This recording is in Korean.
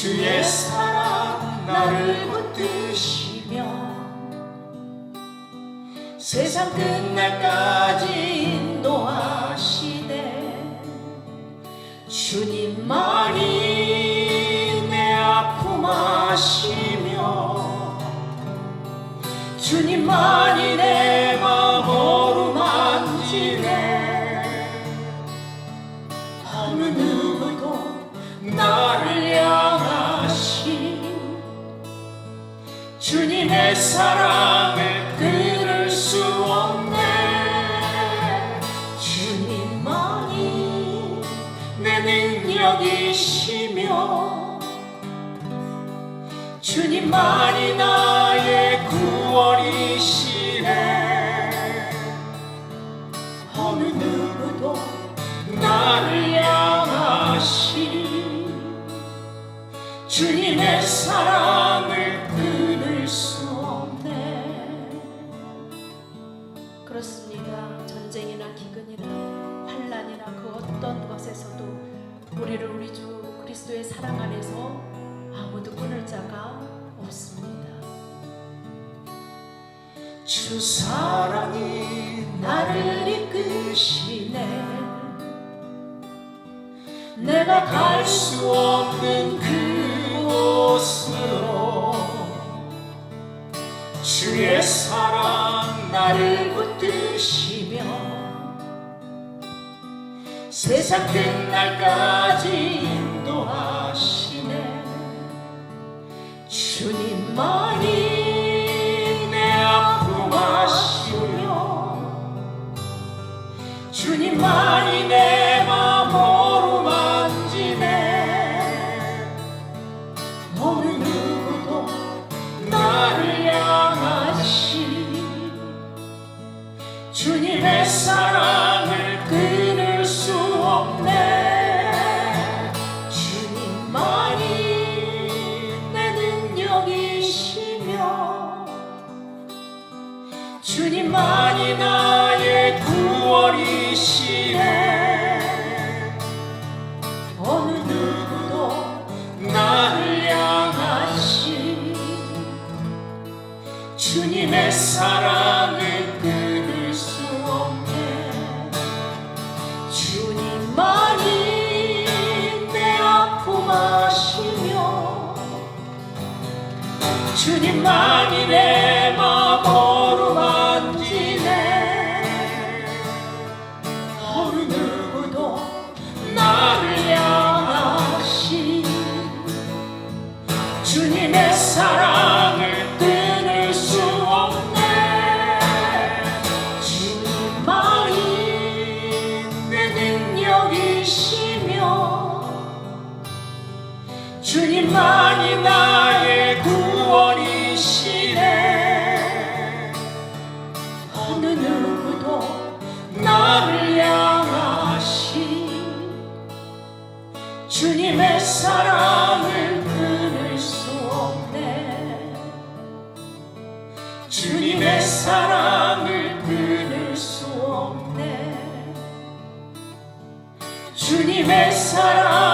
주의 사랑 나를 붙드시며 세상 끝날까지 인도하시네 주님만이 내 아픔 아시며 주님만이 내 마음 어루만지네. 어느 누구도 나 사랑을 끊을 수 없네. 주님만이 내 능력이시며 주님만이 나의 구원이시네. 어느 누구도 나를 향하신 주님의 사랑을 기근이나 환란이나 그 어떤 것에서도 우리를 우리 주 그리스도의 사랑 안에서 아무도 끊을 자가 없습니다. 주 사랑이 나를 이끄시네. 내가 갈 수 없는 그 세상 끝날까지 인도하시네. 주님만이 내 아픔 아시며 주님만이 내 마음 어루만지네. 어느 누구도 나를 향하신 주님의 사랑 주님의 사랑을 끊을 수 없네 주님만이 내 아픔 아시며 주님만이 내 마음 어루만지네. 어느 누구도 나를 향하신 주님의 사랑 주님만이 나의 구원이시네. 어느 누구도 나를 향하신 주님의 사랑을 끊을 수 없네. 주님의 사랑을 끊을 수 없네. 주님의 사랑